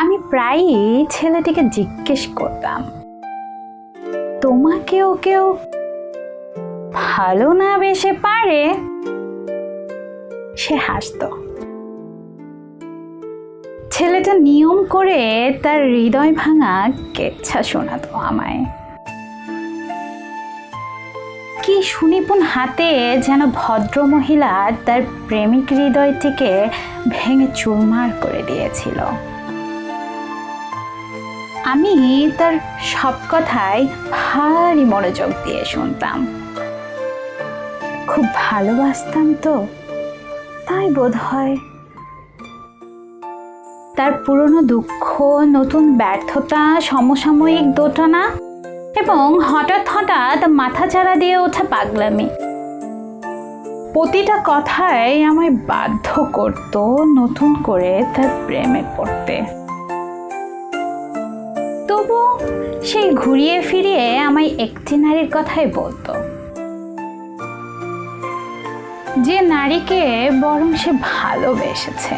আমি প্রায়ই ছেলেটিকে জিজ্ঞেস করতাম, তোমাকেও কেউ ভালো না বেসে পারে? সে হাসতো। ছেলেটা নিয়ম করে তার হৃদয় ভাঙা কেচ্ছা শোনাতো আমায়। কি সুনিপুণ হাতে যেন ভদ্র মহিলা তার প্রেমিক হৃদয়টিকে ভেঙে চুরমার করে দিয়েছিল। আমি তার সব কথাই ভারী মনোযোগ দিয়ে শুনতাম। খুব ভালোবাসতাম তো, তাই বোধ হয়। তার পুরনো দুঃখ, নতুন ব্যর্থতা, সমসাময়িক দোটানা এবং হঠাৎ হঠাৎ মাথা চাড়া দিয়ে ওঠা পাগলামি। প্রতিটা কথাই আমায় বাধ্য করত নতুন করে তার প্রেমে পড়তে। তবু সেই ঘুরিয়ে ফিরিয়ে আমায় একটি নারীর কথাই বলতো। যে নারীকে বরং সে ভালোবেসেছে,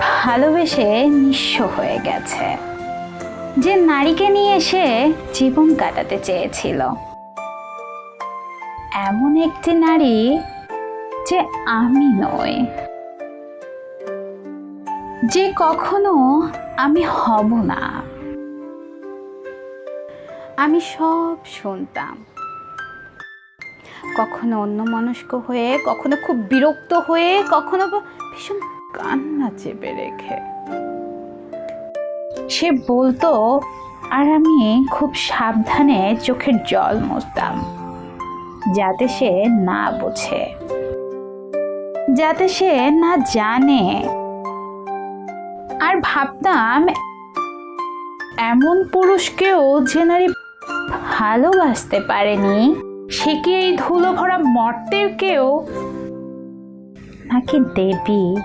ভালোবেসে নিঃস্ব হয়ে গেছে। যে নারীকে নিয়ে সে জীবন কাটাতে চেয়েছিল। এমন একটি নারী যে আমি নই। যে কখনো আমি হব না। আমি সব শুনতাম। কখনো অন্য মনস্ক হয়ে, কখনো খুব বিরক্ত হয়ে, কখনো ভীষণ কান্না চেপে রেখে। সে বলতো, আর আমি খুব সাবধানে চোখের জল মুছতাম, যাতে সে না বোঝে, যাতে সে না জানে। আর ভাবতাম, এমন পুরুষকেও যে নারী ভালোবাসতে পারেনি? সে কি এই ধুলো ভরা মর্তের কেউ? নাকি দেবী।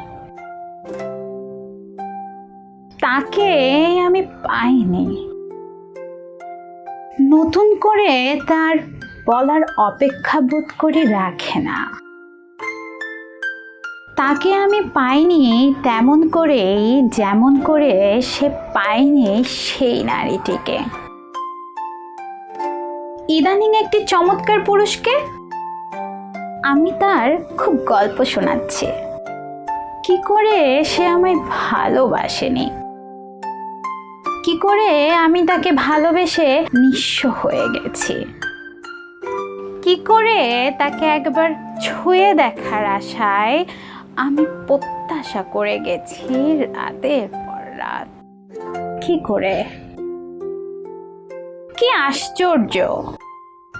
তাকে আমি পাইনি। নতুন করে তার বলার অপেক্ষা বোধ করে রাখে না। তাকে আমি পাইনি তেমন করেই, যেমন করে সে পায়নি সেই নারীটিকে। ইদানিং একটি চমৎকার পুরুষকে? আমি তার খুব গল্প শোনাচ্ছি। কি করে সে আমায় ভালোবাসেনি? কি করে আমি তাকে ভালোবেসে নিঃস্ব হয়ে গেছি? কি করে তাকে একবার ছুঁয়ে দেখার আশায় আমি প্রত্যাশা করে গেছি রাতের পর রাত? কি করে কি আশ্চর্য।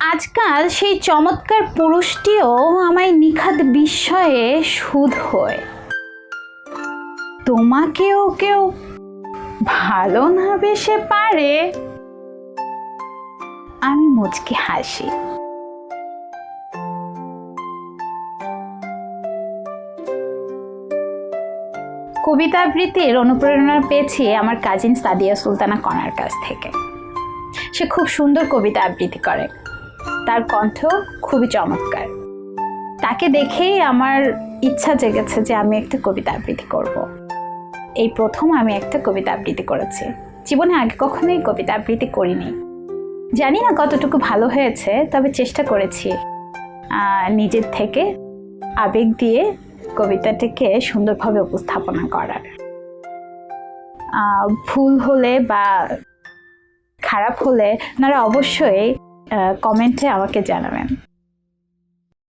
আজকাল সেই চমৎকার পুরুষটিও আমায় নিখাত বিস্ময়ে সুদ হয়। তোমাকেও কেউ ভালো না বেসে পারে? আমি মুচকি হাসি। কবিতা আবৃত্তির অনুপ্রেরণা পেয়েছি আমার কাজিন সাদিয়া সুলতানা কনার কাছ থেকে। সে খুব সুন্দর কবিতা আবৃত্তি করে। তার কণ্ঠ খুবই চমৎকার। তাকে দেখেই আমার ইচ্ছা জেগেছে যে আমি একটা কবিতা আবৃত্তি করব। এই প্রথম আমি একটা কবিতা আবৃত্তি করেছি। জীবনে আগে কখনোই কবিতা আবৃত্তি করিনি। জানি না কতটুকু ভালো হয়েছে, তবে চেষ্টা করেছি নিজের থেকে আবেগ দিয়ে কবিতাটিকে সুন্দরভাবে উপস্থাপনা করার। ভুল হলে বা খারাপ হলে আপনারা অবশ্যই কমেন্টে আমাকে জানাবেন।